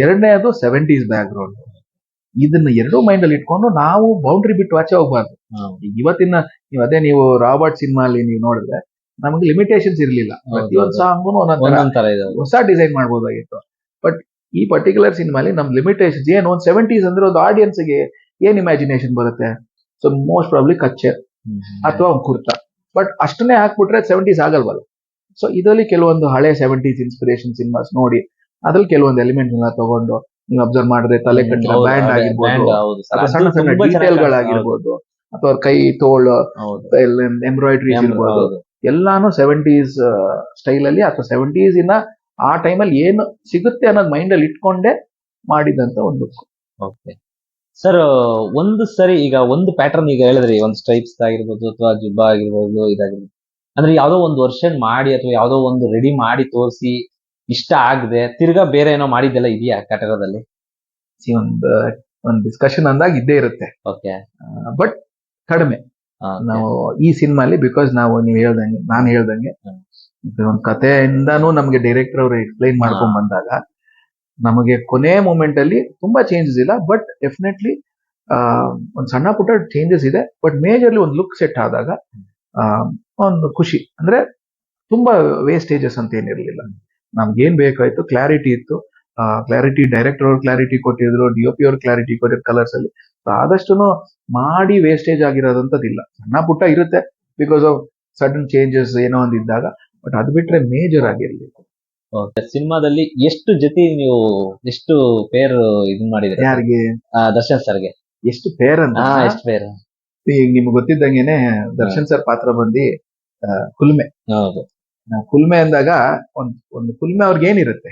ಎರಡನೇದು ಸೆವೆಂಟೀಸ್ ಬ್ಯಾಕ್ ಗ್ರೌಂಡ್ ಇದನ್ನ ಎರಡೂ ಮೈಂಡ್ ಅಲ್ಲಿ ಇಟ್ಕೊಂಡು ನಾವು ಬೌಂಡ್ರಿ ಬಿಟ್ಟು ಆಚೆ ಹೋಗ್ಬಾರ್ದು. ಇವತ್ತಿನ ನೀವು ಅದೇ ನೀವು ರಾಬರ್ಟ್ ಸಿನಿಮಾ ಅಲ್ಲಿ ನೀವು ನೋಡಿದ್ರೆ ನಮಗೆ ಲಿಮಿಟೇಷನ್ಸ್ ಇರ್ಲಿಲ್ಲ. ಪ್ರತಿಯೊಂದು. ಸಾಂಗು ಇದೆ. ಹೊಸ ಡಿಸೈನ್ ಮಾಡ್ಬೋದಾಗಿತ್ತು. ಬಟ್ ಈ ಪರ್ಟಿಕ್ಯುಲರ್ ಸಿನಿಮಾಲಿ ನಮ್ ಲಿಮಿಟೇಷನ್ಸ್ ಏನು? ಒಂದು ಸೆವೆಂಟೀಸ್ ಅಂದ್ರೆ ಒಂದು ಆಡಿಯನ್ಸ್ಗೆ ಏನ್ ಇಮ್ಯಾಜಿನೇಷನ್ ಬರುತ್ತೆ? ಸೊ ಮೋಸ್ಟ್ ಪ್ರಾಬ್ಲಿ ಕಚ್ಚೆ. ಅಥವಾ ಒಂದು ಕುರ್ತಾ. ಬಟ್ ಅಷ್ಟನ್ನೇ ಹಾಕ್ಬಿಟ್ರೆ ಸೆವೆಂಟೀಸ್ ಆಗಲ್ವಲ್ಲ? ಸೊ ಇದರಲ್ಲಿ ಕೆಲವೊಂದು ಹಳೆ ಸೆವೆಂಟೀಸ್ ಇನ್ಸ್ಪಿರೇಷನ್ ಸಿನಿಮಾಸ್ ನೋಡಿ ಅದ್ರಲ್ಲಿ ಕೆಲವೊಂದು ಎಲಿಮೆಂಟ್ ಎಲ್ಲ ತಗೊಂಡು ನೀವು ಅಬ್ಸರ್ವ್ ಮಾಡಿದ್ರೆ ತಲೆ ಕಟ್ಟಿನ ಬ್ಯಾಂಡ್ ಆಗಿರ್ಬೋದು ಸಣ್ಣ ಸಣ್ಣ ಡೀಟೇಲ್ ಗಳಾಗಿರ್ಬೋದು ಅಥವಾ ಕೈ ತೋಳು ಎಂಬ್ರಾಯ್ಡ್ರಿ ಎಂಬ್ರಾಯ್ಡ್ರೀಸ್. ಇರ್ಬೋದು ಎಲ್ಲಾನು ಸೆವೆಂಟೀಸ್ ಸ್ಟೈಲ್ ಅಲ್ಲಿ ಅಥವಾ ಸೆವೆಂಟೀಸ್ ಇಂದ ಆ ಟೈಮಲ್ಲಿ ಏನು ಸಿಗುತ್ತೆ ಅನ್ನೋದು ಮೈಂಡ್ ಅಲ್ಲಿ ಇಟ್ಕೊಂಡೇ ಮಾಡಿದಂತ ಒಂದು ಓಕೆ ಸರ್ ಒಂದು ಸರಿ ಈಗ ಒಂದು ಪ್ಯಾಟರ್ನ್ ಈಗ ಹೇಳಿದ್ರಿ ಒಂದು ಸ್ಟ್ರೈಪ್ಸ್ ಆಗಿರ್ಬೋದು ಅಥವಾ ಜುಬ್ಬಾ ಆಗಿರ್ಬೋದು ಇದಾಗಿರ್ಬೋದು. ಅಂದ್ರೆ ಯಾವ್ದೋ ಒಂದು ವರ್ಷನ್ ಮಾಡಿ ಅಥವಾ ಯಾವುದೋ ಒಂದು ರೆಡಿ ಮಾಡಿ ತೋರಿಸಿ ಇಷ್ಟ ಆಗದೆ ತಿರ್ಗಾ ಬೇರೆ ಏನೋ ಮಾಡಿದ್ದೆಲ್ಲ ಇದೆಯಾ ಕಟಕದಲ್ಲಿ ಸಿ ಒಂದು ಒಂದು ಡಿಸ್ಕಷನ್ ಅಂದಾಗ ಇದ್ದೇ ಇರುತ್ತೆ. ಓಕೆ ಬಟ್ ಕಡಿಮೆ. ನಾವು ಈ ಸಿನಿಮಾಲಿ ಬಿಕಾಸ್ ನಾವು ನೀವು ಹೇಳ್ದಂಗೆ ನಾನು ಹೇಳ್ದಂಗೆ ಒಂದು ಕಥೆಯಿಂದಾನು ನಮಗೆ ಡೈರೆಕ್ಟರ್ ಅವರು ಎಕ್ಸ್ಪ್ಲೈನ್ ಮಾಡ್ಕೊಂಡ್ ಬಂದಾಗ ನಮಗೆ ಕೊನೆ ಮೂಮೆಂಟ್ ಅಲ್ಲಿ ತುಂಬಾ ಚೇಂಜಸ್ ಇಲ್ಲ ಬಟ್ ಡೆಫಿನೆಟ್ಲಿ ಒಂದು ಸಣ್ಣ ಪುಟ್ಟ ಚೇಂಜಸ್ ಇದೆ ಬಟ್ ಮೇಜರ್ಲಿ ಒಂದು ಲುಕ್ ಸೆಟ್ ಆದಾಗ ಒಂದು ಖುಷಿ. ಅಂದ್ರೆ ತುಂಬಾ ವೇಸ್ಟೇಜಸ್ ಅಂತ ಏನಿರಲಿಲ್ಲ ನಮ್ಗೆ ಏನ್ ಬೇಕಾಯ್ತು ಕ್ಲಾರಿಟಿ ಇತ್ತು. ಕ್ಲಾರಿಟಿ ಡೈರೆಕ್ಟರ್ ಅವ್ರು ಕ್ಲಾರಿಟಿ ಕೊಟ್ಟಿದ್ರು ಡಿ ಒ ಪಿ ಅವ್ರ ಕ್ಲಾರಿಟಿ ಕೊಟ್ಟಿದ್ರು ಕಲರ್ಸ್ ಅಲ್ಲಿ. ಸೊ ಆದಷ್ಟು ಮಾಡಿ ವೇಸ್ಟೇಜ್ ಆಗಿರೋದಂಥದ್ದಿಲ್ಲ ಸಣ್ಣ ಪುಟ್ಟ ಇರುತ್ತೆ ಬಿಕಾಸ್ ಆಫ್ ಸಡನ್ ಚೇಂಜಸ್ ಏನೋ ಒಂದಿದ್ದಾಗ ಬಟ್ ಅದು ಬಿಟ್ರೆ ಮೇಜರ್ ಆಗಿರ್ಬೇಕು ಸಿನಿಮಾದಲ್ಲಿ ಎಷ್ಟು ಜೊತೆ ನೀವು ಎಷ್ಟು ಪೇರ್ ಇದು ಮಾಡಿದ್ರೆ? ಯಾರಿಗೆ? ದರ್ಶನ್ ಸರ್ಗೆ. ಎಷ್ಟು ಪೇರ್ ಅಂತ? ಎಷ್ಟು ಪೇರ್ ಈಗ ನಿಮ್ಗೆ ಗೊತ್ತಿದ್ದಂಗೆನೆ ದರ್ಶನ್ ಸರ್ ಪಾತ್ರ ಬಂದು ಕುಲ್ಮೆ. ಹೌದು. ಕುಲ್ಮೆ ಅಂದಾಗ ಒಂದ್ ಒಂದು ಕುಲ್ಮೆ ಅವ್ರಿಗೆ ಏನಿರುತ್ತೆ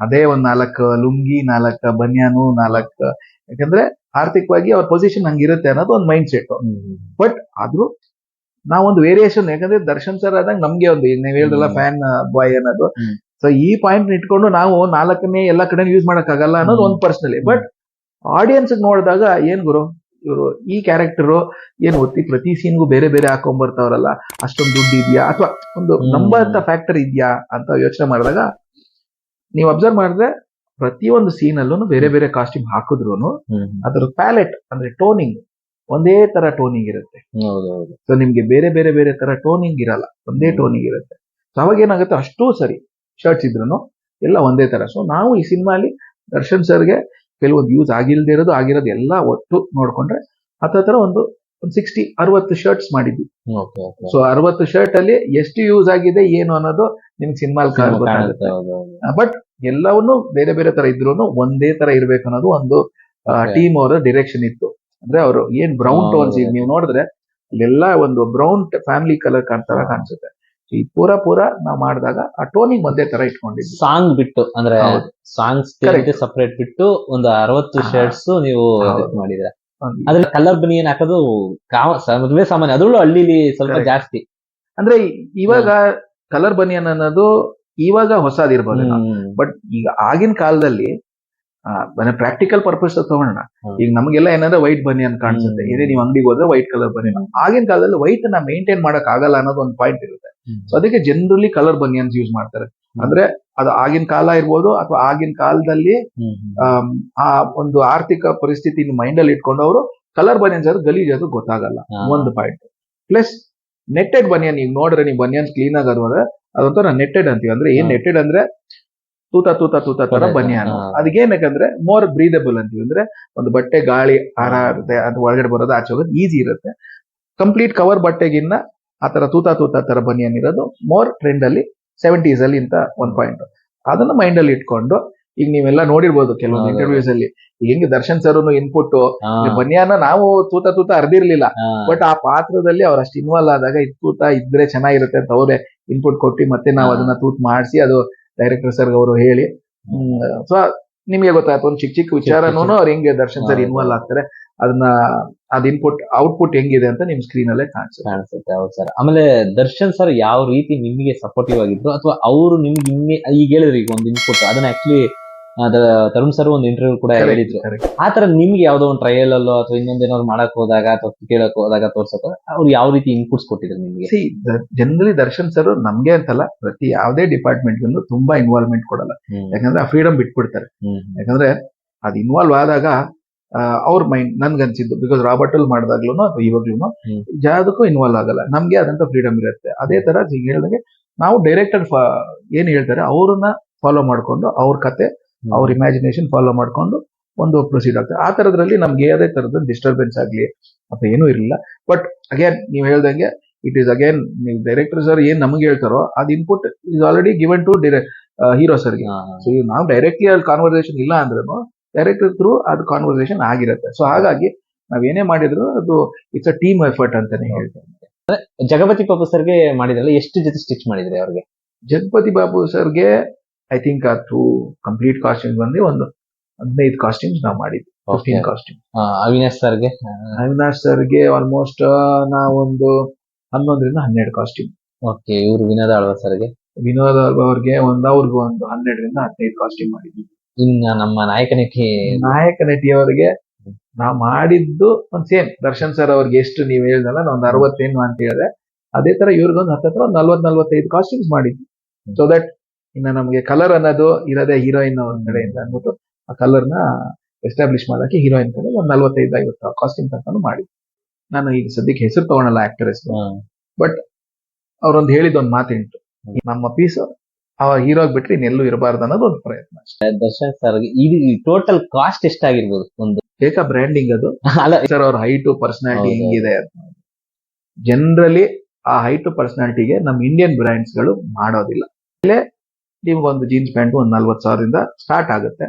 ಅದೇ ಒಂದ್ ನಾಲ್ಕು ಲುಂಗಿ ನಾಲ್ಕ ಬನ್ಯಾನು ನಾಲ್ಕು ಯಾಕಂದ್ರೆ ಆರ್ಥಿಕವಾಗಿ ಅವ್ರ ಪೊಸಿಷನ್ ಹಂಗಿರುತ್ತೆ ಅನ್ನೋದು ಒಂದು ಮೈಂಡ್ ಸೆಟ್ ಬಟ್ ಆದ್ರೂ ನಾವೊಂದು ವೇರಿಯೇಷನ್ ಯಾಕಂದ್ರೆ ದರ್ಶನ್ ಸರ್ ಆದಾಗ ನಮ್ಗೆ ಒಂದು ನೀವು ಹೇಳಿದ್ರಲ್ಲ ಫ್ಯಾನ್ ಬಾಯ್ ಅನ್ನೋದು. ಸೊ ಈ ಪಾಯಿಂಟ್ ಇಟ್ಕೊಂಡು ನಾವು ನಾಲ್ಕನೇ ಎಲ್ಲಾ ಕಡೆ ಯೂಸ್ ಮಾಡಕ್ ಆಗಲ್ಲ ಅನ್ನೋದು. ಒಂದು ಪರ್ಸನಲಿ ಬಟ್ ಆಡಿಯನ್ಸ್ ನೋಡಿದಾಗ ಏನ್ ಗುರು? ಇವರು ಈ ಕ್ಯಾರೆಕ್ಟರು ಏನು ಒತ್ತಿ ಪ್ರತಿ ಸೀನ್ಗೂ ಬೇರೆ ಬೇರೆ ಹಾಕೊಂಡ್ ಬರ್ತಾವ್ರಲ್ಲ ಅಷ್ಟೊಂದು ದುಡ್ಡು ಇದೆಯಾ? ಅಥವಾ ಒಂದು ನಂಬರ್ ಅಂತ ಫ್ಯಾಕ್ಟರ್ ಇದೆಯಾ ಅಂತ ಯೋಚನೆ ಮಾಡಿದಾಗ ನೀವು ಅಬ್ಸರ್ವ್ ಮಾಡಿದ್ರೆ ಪ್ರತಿಯೊಂದು ಸೀನ್ ಅಲ್ಲೂ ಬೇರೆ ಬೇರೆ ಕಾಸ್ಟ್ಯೂಮ್ ಹಾಕಿದ್ರು ಅದರ ಪ್ಯಾಲೆಟ್ ಅಂದ್ರೆ ಟೋನಿಂಗ್ ಒಂದೇ ತರ ಟೋನಿಂಗ್ ಇರುತ್ತೆ. ಹೌದು ಹೌದು. ಸೊ ನಿಮ್ಗೆ ಬೇರೆ ಬೇರೆ ಬೇರೆ ತರ ಟೋನಿಂಗ್ ಇರಲ್ಲ. ಒಂದೇ ಟೋನಿಂಗ್ ಇರುತ್ತೆ. ಸೊ ಅವಾಗ ಏನಾಗುತ್ತೆ ಅಷ್ಟೂ ಸರಿ. ಶರ್ಟ್ಸ್ ಇದ್ರು ಎಲ್ಲ ಒಂದೇ ತರ. ಸೊ ನಾವು ಈ ಸಿನಿಮಾಲಿ ದರ್ಶನ್ ಸರ್ಗೆ ಕೆಲವೊಂದು ಯೂಸ್ ಆಗಿಲ್ಲದೆ ಇರೋದು ಆಗಿರೋದು ಎಲ್ಲ ಒಟ್ಟು ನೋಡ್ಕೊಂಡ್ರೆ ಹತ್ತತ್ರ ಒಂದು ಒಂದು ಸಿಕ್ಸ್ಟಿ ಅರವತ್ತು ಶರ್ಟ್ಸ್ ಮಾಡಿದ್ವಿ. ಸೊ ಅರವತ್ತು ಶರ್ಟ್ ಅಲ್ಲಿ ಎಷ್ಟು ಯೂಸ್ ಆಗಿದೆ ಏನು ಅನ್ನೋದು ನಿಮ್ಗೆ ಸಿನಿಮಾಲ್ ಗೊತ್ತಾಗುತ್ತೆ ಬಟ್ ಎಲ್ಲವನ್ನು ಬೇರೆ ಬೇರೆ ತರ ಇದ್ರು ಒಂದೇ ತರ ಇರ್ಬೇಕು ಅನ್ನೋದು ಒಂದು ಟೀಮ್ ಅವರ ಡಿರೆಕ್ಷನ್ ಇತ್ತು. ಅಂದ್ರೆ ಅವರು ಏನ್ ಬ್ರೌನ್ ಟೋನ್ಸ್ ನೀವು ನೋಡಿದ್ರೆ ಅಲ್ಲೆಲ್ಲ ಒಂದು ಬ್ರೌನ್ ಫ್ಯಾಮಿಲಿ ಕಲರ್ ಕಾಣ್ತಾರ. ಕಾಣಿಸುತ್ತೆ. ಈ ಪೂರ ಪೂರ ನಾವು ಮಾಡಿದಾಗ ಆ ಟೋನಿಂಗ್ ಒಂದೇ ತರ ಇಟ್ಕೊಂಡಿದ್ವಿ. ಸಾಂಗ್ ಬಿಟ್ಟು ಅಂದ್ರೆ. ಸಾಂಗ್ಸ್. ಸಪರೇಟ್ ಬಿಟ್ಟು ಒಂದು ಅರವತ್ತು. ಶರ್ಟ್ಸ್ ನೀವು ಮಾಡಿದ್ರೆ. ಒಂದು- ಅದ್ರ ಕಲರ್ ಬನಿಯನ್ ಹಾಕೋದು ಮದುವೆ ಸಾಮಾನ್ಯ ಅದ್ರಲ್ಲೂ ಹಳ್ಳಿಲಿ ಸ್ವಲ್ಪ ಜಾಸ್ತಿ. ಅಂದ್ರೆ ಇವಾಗ ಕಲರ್ ಬನಿಯನ್ ಅನ್ನೋದು ಇವಾಗ ಹೊಸದಿರ್ಬೋದು. ಬಟ್ ಈಗ ಆಗಿನ ಕಾಲದಲ್ಲಿ ಪ್ರಾಕ್ಟಿಕಲ್ ಪರ್ಪಸ್ ತಗೊಳ್ಳೋಣ. ಈಗ ನಮಗೆಲ್ಲ ಏನಂದ್ರೆ ವೈಟ್ ಬನ್ನಿ ಅಂತ ಕಾಣಿಸುತ್ತೆ. ಏನೇ ಇದೇ ನೀವು ಅಂಗಡಿಗೆ ಹೋದ್ರೆ ವೈಟ್ ಕಲರ್ ಬನ್ನಿ. ಆಗಿನ ಕಾಲದಲ್ಲಿ ವೈಟ್ನ ಮೇಂಟೈನ್ ಮಾಡಕ್ ಆಗಲ್ಲ ಅನ್ನೋದು ಒಂದು ಪಾಯಿಂಟ್ ಇರುತ್ತೆ. ಸೊ ಅದಕ್ಕೆ ಜನರಲಿ ಕಲರ್ ಬನಿಯನ್ಸ್ ಯೂಸ್ ಮಾಡ್ತಾರೆ. ಅಂದ್ರೆ ಅದು ಆಗಿನ ಕಾಲ ಇರ್ಬೋದು ಅಥವಾ ಆಗಿನ ಕಾಲದಲ್ಲಿ ಆ ಒಂದು ಆರ್ಥಿಕ ಪರಿಸ್ಥಿತಿ ಮೈಂಡ್ ಅಲ್ಲಿ ಇಟ್ಕೊಂಡು ಅವರು ಕಲರ್ ಬನಿಯನ್ಸ್ ಅದು ಗಲೀಜ್ ಅದು ಗೊತ್ತಾಗಲ್ಲ. ಒಂದು ಪಾಯಿಂಟ್ ಪ್ಲಸ್ ನೆಟ್ಟೆಡ್ ಬನಿಯನ್ ಈಗ ನೋಡ್ರೆ ನೀವು ಬನಿಯನ್ಸ್ ಕ್ಲೀನ್ ಆಗಿ ಅದೊಂಥರ ನೆಟ್ಟೆಡ್ ಅಂತೀವಿ. ಅಂದ್ರೆ ಏನ್ ನೆಟ್ಟೆಡ್ ಅಂದ್ರೆ ತೂತ ತೂತ ತೂತ ತರ Correct. ಅದಕ್ಕೆ ಏನಕ್ಕಂದ್ರೆ ಮೋರ್ ಬ್ರೀದಬಲ್ ಅಂತೀವಿ. ಅಂದ್ರೆ ಒಂದು ಬಟ್ಟೆ ಗಾಳಿ ಹಾರ ಇರುತ್ತೆ ಅದು ಒಳಗಡೆ ಬರೋದು ಆಚೆ ಹೋಗೋದು ಈಸಿ ಇರುತ್ತೆ. ಕಂಪ್ಲೀಟ್ ಕವರ್ ಬಟ್ಟೆಗಿನ್ನ ಆ ತರ ತೂತ ತೂತ ತರ ಬನಿಯನ್ ಇರೋದು ಮೋರ್ ಟ್ರೆಂಡ್ ಅಲ್ಲಿ ಸೆವೆಂಟೀಸ್ ಅಲ್ಲಿ ಇಂತ ಒಂದ್ ಪಾಯಿಂಟ್ ಅದನ್ನ ಮೈಂಡ್ ಅಲ್ಲಿ ಇಟ್ಕೊಂಡು ಈಗ ನೀವೆಲ್ಲ ನೋಡಿರ್ಬೋದು ಕೆಲವೊಂದು. ಇಂಟರ್ವ್ಯೂಸ್ ಅಲ್ಲಿ. ಈಗ ಹೆಂಗೆ ದರ್ಶನ್ ಸರ್ ಇನ್ಪುಟ್ ಬನ್ಯಾನ ಬನಿಯಾನ ನಾವು ತೂತ ತೂತ ಅರ್ದಿರ್ಲಿಲ್ಲ. ಬಟ್ ಆ ಪಾತ್ರದಲ್ಲಿ ಅವ್ರ ಅಷ್ಟು ಇನ್ವಾಲ್ವ್ ಆದಾಗ ಇದ್ ತೂತ ಇದ್ರೆ ಚೆನ್ನಾಗಿರುತ್ತೆ ಅಂತ ಅವರೇ ಇನ್ಪುಟ್ ಕೊಟ್ಟು ಮತ್ತೆ ನಾವು ಅದನ್ನ ತೂತ್ ಮಾಡಿಸಿ ಅದು ಡೈರೆಕ್ಟರ್ ಸರ್ ಅವರು ಹೇಳಿ ಸೊ ನಿಮಗೆ ಗೊತ್ತಾಯ್ತು ಒಂದು ಚಿಕ್ಕ ಚಿಕ್ಕ ವಿಚಾರನೂ. ಅವ್ರು ಹೆಂಗೆ ದರ್ಶನ್ ಸರ್ ಇನ್ವಾಲ್ವ್ ಆಗ್ತಾರೆ. ಅದನ್ನ ಅದ್ ಇನ್ಪುಟ್ ಔಟ್ಪುಟ್ ಹೆಂಗಿದೆ ಅಂತ ನಿಮ್ ಸ್ಕ್ರೀನ್ ಅಲ್ಲೇ ಕಾಣಿಸುತ್ತೆ. ಕಾಣಿಸುತ್ತೆ ಹೌದು ಸರ್ ಆಮೇಲೆ ದರ್ಶನ್ ಸರ್ ಯಾವ ರೀತಿ ನಿಮಗೆ ಸಪೋರ್ಟಿವ್ ಆಗಿದ್ರು ಅಥವಾ ಅವರು ನಿಮ್ಗೆ ಇನ್ನೇ ಈಗ ಹೇಳಿದ್ರು ಈಗ ಒಂದು ಇನ್ಪುಟ್ ಅದನ್ನ ಆಕ್ಚುಲಿ ತರುಣ್ ಸರ್ ಒಂದು ಇಂಟರ್ವ್ಯೂ ಕೂಡ ಹೇಳಿದ್ರು. ತರ ನಿಮ್ಗೆ ಯಾವ್ದೋ ಒಂದು ಟ್ರಯಲ್ ಅಲ್ಲೋ ಅಥವಾ ಇನ್ನೊಂದೇನಾದ್ರು ಮಾಡಕ್ ಹೋದಾಗ ಅಥವಾ ಕೇಳಕ್ ಹೋದಾಗ ತೋರ್ಸಕ್ ಅವ್ರು ಯಾವ ರೀತಿ ಇನ್ಪುಟ್ಸ್ ಕೊಟ್ಟಿದ್ರು ನಿಮ್ಗೆ? ಸಿ ಜನರಲಿ ದರ್ಶನ್ ಸರ್ ನಮ್ಗೆ ಅಂತಲ್ಲ ಪ್ರತಿ ಯಾವುದೇ ಡಿಪಾರ್ಟ್ಮೆಂಟ್ ತುಂಬಾ ಇನ್ವಾಲ್ವ್ಮೆಂಟ್ ಕೊಡಲ್ಲ. ಯಾಕಂದ್ರೆ ಆ ಫ್ರೀಡಮ್ ಬಿಟ್ಬಿಡ್ತಾರೆ. ಯಾಕಂದ್ರೆ ಅದು ಇನ್ವಾಲ್ವ್ ಆದಾಗ ಅವ್ರ ಮೈಂಡ್ ನನ್ಗನ್ಸಿದ್ದು ಬಿಕಾಸ್ ರಾಬರ್ಟ್ ಅಲ್ಲಿ ಮಾಡಿದಾಗ್ಲೂ ಅಥವಾ ಇವಾಗ್ಲೂ. ಯಾವುದಕ್ಕೂ ಇನ್ವಾಲ್ವ್ ಆಗಲ್ಲ. ನಮ್ಗೆ ಅದಂತ ಫ್ರೀಡಮ್ ಇರುತ್ತೆ. ಅದೇ ತರ ಹೇಳ್ದಂಗೆ ನಾವು ಡೈರೆಕ್ಟರ್ ಏನ್ ಹೇಳ್ತಾರೆ ಅವ್ರನ್ನ ಫಾಲೋ ಮಾಡ್ಕೊಂಡು ಅವ್ರ ಕತೆ ಅವ್ರ ಇಮ್ಯಾಜಿನೇಷನ್ ಫಾಲೋ ಮಾಡ್ಕೊಂಡು ಒಂದು ಪ್ರೊಸೀಡ್ ಆಗ್ತದೆ. ಆ ತರದ್ರಲ್ಲಿ ನಮ್ಗೆ ಯಾವುದೇ ತರದ ಡಿಸ್ಟರ್ಬೆನ್ಸ್ ಆಗಲಿ ಅಥವಾ ಏನೂ ಇರಲಿಲ್ಲ. ಬಟ್ ಅಗೇನ್ ನೀವು ಹೇಳ್ದಂಗೆ ಇಟ್ ಈಸ್ ಅಗೇನ್ ನೀವು ಡೈರೆಕ್ಟರ್ ಸರ್ ಏನ್ ನಮ್ಗೆ ಹೇಳ್ತಾರೋ ಅದ್ input is already given to hero ಸರ್ಗೆ ಸೊ ನಾವು ಡೈರೆಕ್ಟ್ಲಿ ಅಲ್ಲಿ ಕಾನ್ವರ್ಸೇಷನ್ ಇಲ್ಲ ಅಂದ್ರೂ ಡೈರೆಕ್ಟರ್ ಥ್ರೂ ಅದು ಕಾನ್ವರ್ಸೇಷನ್ ಆಗಿರುತ್ತೆ. ಸೊ ಹಾಗಾಗಿ ನಾವೇನೇ ಏನೇ ಮಾಡಿದ್ರು ಅದು ಇಟ್ಸ್ ಅ ಟೀಮ್ ಎಫರ್ಟ್ ಅಂತಾನೆ ಹೇಳ್ತೇನೆ. ಜಗಪತಿ ಬಾಬು ಸರ್ಗೆ ಮಾಡಿದ್ರಲ್ಲ ಎಷ್ಟು ಜೊತೆ ಸ್ಟಿಚ್ ಮಾಡಿದ್ರಿ ಅವ್ರಿಗೆ? ಜಗಪತಿ ಬಾಬು ಸರ್ಗೆ ಐ ಥಿಂಕ್ ಅದು ಕಂಪ್ಲೀಟ್ ಕಾಸ್ಟ್ಯೂಮ್ ಬಂದು ಒಂದು ಹದಿನೈದು ಕಾಸ್ಟ್ಯೂಮ್ಸ್ ನಾವು ಮಾಡಿದ್ವಿ. ಫಿಫ್ಟೀನ್ ಕಾಸ್ಟ್ಯೂಮ್ ಅವಿನಾಶ್ ಸರ್ಗೆ? ಅವಿನಾಶ್ ಸರ್ಗೆ ಆಲ್ಮೋಸ್ಟ್ ನಾವೊಂದು ಹನ್ನೊಂದರಿಂದ ಹನ್ನೆರಡು ಕಾಸ್ಟ್ಯೂಮ್ ಓಕೆ ಇವರು ವಿನೋದ ಆಳ್ವ ಸರ್ಗೆ? ವಿನೋದ್ ಅವ್ರಿಗೆ ಒಂದು ಅವ್ರಿಗೆ ಒಂದು ಹನ್ನೆರಡರಿಂದ ಹದಿನೈದು ಕಾಸ್ಟ್ಯೂಮ್ ಮಾಡಿದ್ವಿ. ಇನ್ನ ನಮ್ಮ ನಾಯಕನಿಗೆ ನಾಯಕ ನಟಿಯವರಿಗೆ ನಾವು ಮಾಡಿದ್ದು ಒಂದು ಸೇಮ್ ದರ್ಶನ್ ಸರ್ ಅವ್ರಿಗೆ ಎಷ್ಟು ನೀವು ಹೇಳಿದಲ್ಲ ಒಂದು ಅರವತ್ತೇನು ಅಂತ ಹೇಳಿದ್ರೆ ಅದೇ ತರ ಇವ್ರಿಗೊಂದು ಹತ್ತತ್ರ ಒಂದು ನಲ್ವತ್ ನಲ್ವತ್ತೈದು ಕಾಸ್ಟ್ಯೂಮ್ಸ್ ಮಾಡಿದ್ವಿ. ಸೊ ದಟ್ ಇನ್ನ ನಮಗೆ ಕಲರ್ ಅನ್ನೋದು ಇರೋದೇ ಹೀರೋಯಿನ್ ಒಂದ್ ಕಡೆಯಿಂದ ಅಂದ್ಬಿಟ್ಟು ಆ ಕಲರ್ನ ಎಸ್ಟಾಬ್ಲಿಷ್ ಮಾಡೋಕೆ ಹೀರೋಯಿನ್ ಕಡೆ ಒಂದು ನಲ್ವತ್ತೈದು ಐವತ್ತು ಕಾಸ್ಟ್ಯೂಮ್ ತನಕ ಮಾಡಿ. ನಾನು ಈಗ ಸದ್ಯಕ್ಕೆ ಹೆಸರು ತಗೊಳಲ್ಲ ಆಕ್ಟರ್ ಹೆಸರು ಬಟ್ ಅವ್ರೊಂದು ಹೇಳಿದ ಒಂದು ಮಾತುಂಟು. ನಮ್ಮ ಪೀಸ್ ಆ ಹೀರೋಗ್ ಬಿಟ್ರೆ ಇನ್ನೆಲ್ಲೂ ಇರಬಾರ್ದು ಅನ್ನೋದು ಒಂದು ಪ್ರಯತ್ನ ಅಷ್ಟೇ. ದರ್ಶನ್ ಸರ್ ಇದು ಟೋಟಲ್ ಕಾಸ್ಟ್ ಎಷ್ಟಾಗಿರ್ಬೋದು ಒಂದು? ಏಕ ಬ್ರ್ಯಾಂಡಿಂಗ್ ಅದು. ಅಲ್ಲ. ಸರ್ ಅವ್ರ ಹೈಟು ಪರ್ಸನಾಲಿಟಿ. ಹೆಂಗಿದೆ ಜನರಲಿ ಆ ಹೈಟು ಪರ್ಸನಾಲಿಟಿಗೆ ನಮ್ಮ ಇಂಡಿಯನ್ ಬ್ರ್ಯಾಂಡ್ಸ್ಗಳು ಮಾಡೋದಿಲ್ಲ. ನಿಮ್ಗೊಂದು ಜೀನ್ಸ್ ಪ್ಯಾಂಟ್ ಒಂದು ನಲ್ವತ್ತು ಸಾವಿರದಿಂದ ಸ್ಟಾರ್ಟ್ ಆಗುತ್ತೆ.